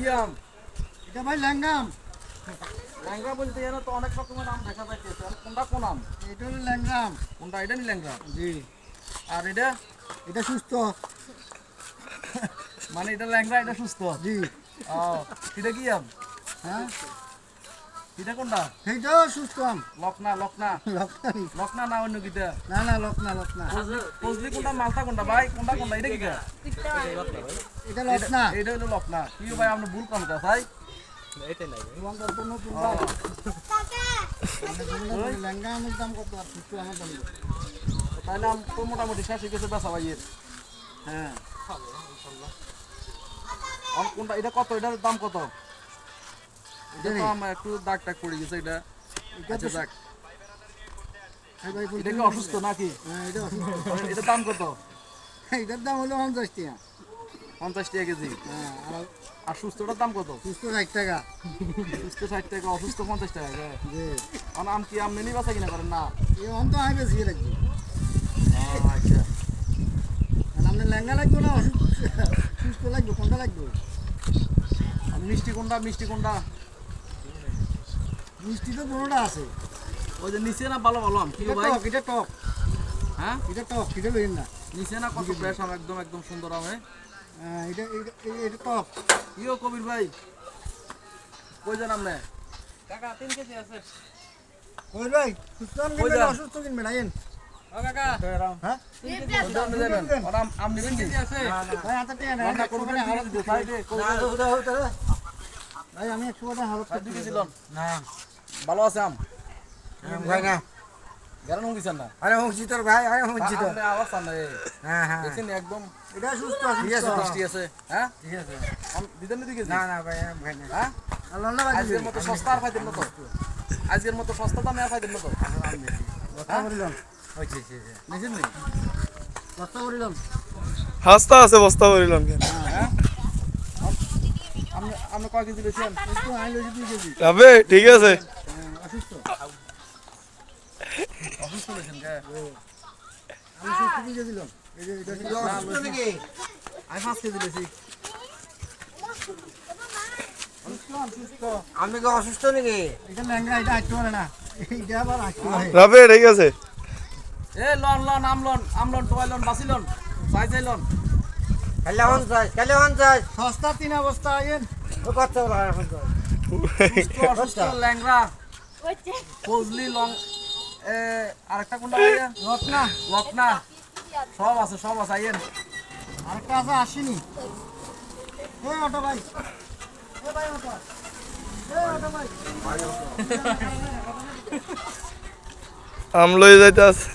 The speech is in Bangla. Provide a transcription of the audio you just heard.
কি আম এটা ভাই ল্যাঙ্গাম ল্যাংড়া বলতে যেন তো অনেক রকমের আম দেখা আর কোনটা কোন আম? এটা হলো ল্যাঙ্গাম কোনটা? এটা নি ল্যাংড়া জি। আর এটা? এটা সুস্থ। মানে এটা ল্যাংড়া এটা সুস্থ? জি। ও এটা কি আম? হ্যাঁ? এটা কোনটা? সুস্থ আম। লকনা লকনা। লকনা না অন্য কিটা না না লকনা লকনা। ফজলি কোনটা মালটা কোনটা? ভাই কোনটা কোনটা? এটা কিটা এটা লকনা। এটা হলো লকনা। কি ভাই আপনি ভুল কাম কা ভাই। তো নতুন ভাই আমের দাম কত? আর সুস্থ আমের দাম তাহলে আম তো মোটামুটি শেষ হয়ে গেছে বেচা ভাইয়ের। হ্যাঁ। কোনটা এটা কত? এটার দাম কত? এটা তো আমার একটু দাগ টাগ পড়ে গেছে এটা আচ্ছা তো এটা কি অসুস্থ নাকি? হ্যাঁ এটা দাম কত? এটার দাম হলো পঞ্চাশ টাকা। পঞ্চাশ টাকা কেজি। হ্যাঁ আর সুস্থটার দাম কত? সুস্থ ষাট টাকা। সুস্থ ষাট টাকা অসুস্থ পঞ্চাশ টাকা। জি। আম কি আম নেনি বাসা কিনা করেন? না। এই অন্ত আমি বেশি রাখব আচ্ছা। আপনার লাগবে না? অসুস্থ সুস্থ লাগবে কোনটা লাগবে? মিষ্টি কোনটা মিষ্টি কোনটা? মিষ্টি তো কোনোটা আছে ওই যে নিচে না ভালো ভালো আম কি ভাই এটা টক হ্যাঁ এটা টক এটা বেরিয়ে না নিচে না কত ফ্রেশ আম একদম একদম সুন্দর আম হ্যাঁ হ্যাঁ, এটা এটা- টক ইও কবির ভাই কই যান আপনি কাকা তিন কেজি আছে ওই ভাই সুস্থ আম কই অসুস্থ কিনবেন আইন ও কাকা হ্যাঁ আম নেবেন কি ভাই হাতে টেনে নেন, রান্না একশো করবেন টাকা কি হারত দিতে সাইডে ভাই আমি একশো টাকা হারত সাইড না ভালো আছে আম? ভাই না। গেলেন হুঁকিছেন না? আরে হুঁচি তোর ভাই আরে হুঁচি তোর। আপনি আওয়াজ চান না হ্যাঁ হ্যাঁ। দেখছেন একদম? এটা সুস্থ ঠিক আছে সুস্থ। মিষ্টি আছে? হ্যাঁ? ঠিক আছে। আম দিতেন না দিকে? না না ভাই ভাই না হ্যাঁ? আল্লাহ না ভাই আজকের মতো সস্তা আর পাইতেন না তো? আজকের মতো সস্তা দামে আর পাইতেন না তো? কথা বলিলাম নিছেন নি? কথা বলিলাম হাসতা আছে বস্তা করিলাম কেন? হ্যাঁ? আপনি কয় কেজি দুই কেজি। যাবে ঠিক আছে হ্যাঁ, অসুস্থ অফিস করেছেন কে আমি সুস্থ দুই কেজি দিলাম এই যে এটা ছিল অসুস্থ নাকি আমি পাঁচ কেজি বেশি আমি কি অসুস্থ নাকি এটা ল্যাংড়া এটা আসতে পারে না এটা আবার আসতে পারে যাবে ঠিক আছে। এ লন লন আমলন আমলন টোয়াইলন বাসিলন চাই চাইলন কালে পঞ্চাশ কালে পঞ্চাশ সস্তা তিন অবস্থা আইন ও কত সুস্থ অসুস্থ ল্যাংরা ফজলি লং আরেকটা কোনটা রত্না রত্না। সব আছে সব আছে, আইয়েন। আরেকটা আছে, আসেনি। এ, অটো ভাই। এ, ভাই যাইতে আছে